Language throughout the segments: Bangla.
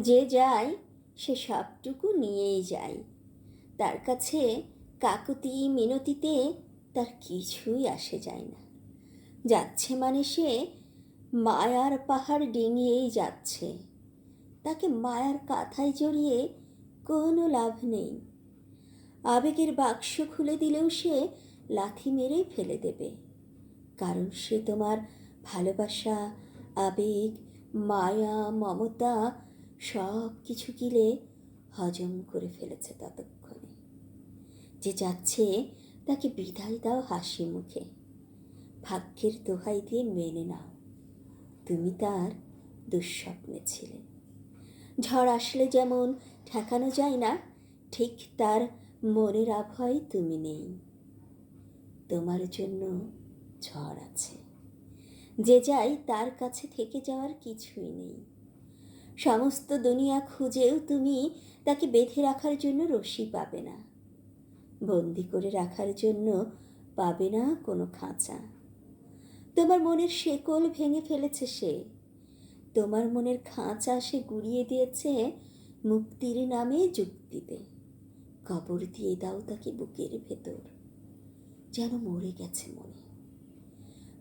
যে যায় সে সবটুকু নিয়েই যায়। তার কাছে কাকুতি মিনতিতে তার কিছুই আসে যায় না। যাচ্ছে মানে সে মায়ার পাহাড় ডিঙিয়েই যাচ্ছে। তাকে মায়ার কাঁথায় জড়িয়ে কোনো লাভ নেই। আবেগের বাক্স খুলে দিলেও সে লাথি মেরেই ফেলে দেবে। কারণ সে তোমার ভালোবাসা, আবেগ, মায়া, মমতা সব কিছু গিলে হজম করে ফেলেছে ততক্ষণে। যে যাচ্ছে তাকে বিদায় দাও হাসি মুখে। ভাগ্যের দোহাই দিয়ে মেনে নাও। তুমি তার দুঃস্বপ্নে ছিলে। ঝড় আসলে যেমন ঠেকানো যায় না, ঠিক তার মনের আভয় তুমি নেই। তোমার জন্য ঝড় আছে। যে যাই তার কাছে থেকে যাওয়ার কিছুই নেই। সমস্ত দুনিয়া খুঁজেও তুমি তাকে বেঁধে রাখার জন্য রশি পাবে না। বন্দি করে রাখার জন্য পাবে না কোনো খাঁচা। তোমার মনের শেকল ভেঙে ফেলেছে সে। তোমার মনের খাঁচা সে গুড়িয়ে দিয়েছে মুক্তির নামে যুক্তিতে। কবর দিয়ে দাও তাকে বুকের ভেতর, যেন মরে গেছে মনে।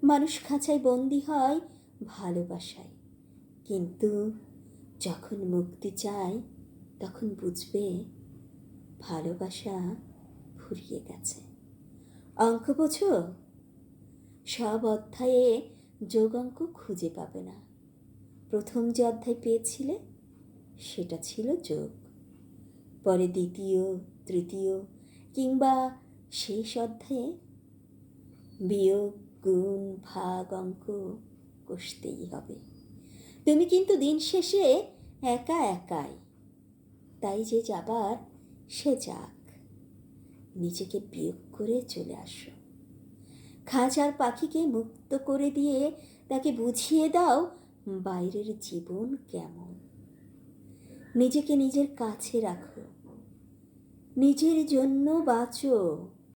মানুষ খাঁচায় বন্দি হয় ভালোবাসায়, কিন্তু যখন মুক্তি চায়, তখন বুঝবে ভালোবাসা ফুরিয়ে গেছে। অঙ্ক বোঝো? সব অধ্যায়ে যোগ অঙ্ক খুঁজে পাবে না। প্রথম যে অধ্যায় পেয়েছিলে, সেটা ছিল যোগ। পরে দ্বিতীয়, তৃতীয় কিংবা শেষ অধ্যায়ে বিয়োগ, গুণ, ভাগ, অঙ্ক কষতেই হবে। তুমি কিন্তু দিন শেষে একা একাই। তাই যে যাবার, সে যাক। নিজেকে বিয়োগ করে চলে আসো। খাঁচার পাখিকে মুক্ত করে দিয়ে তাকে বুঝিয়ে দাও বাইরের জীবন কেমন। নিজেকে নিজের কাছে রাখো। নিজের জন্য বাঁচো।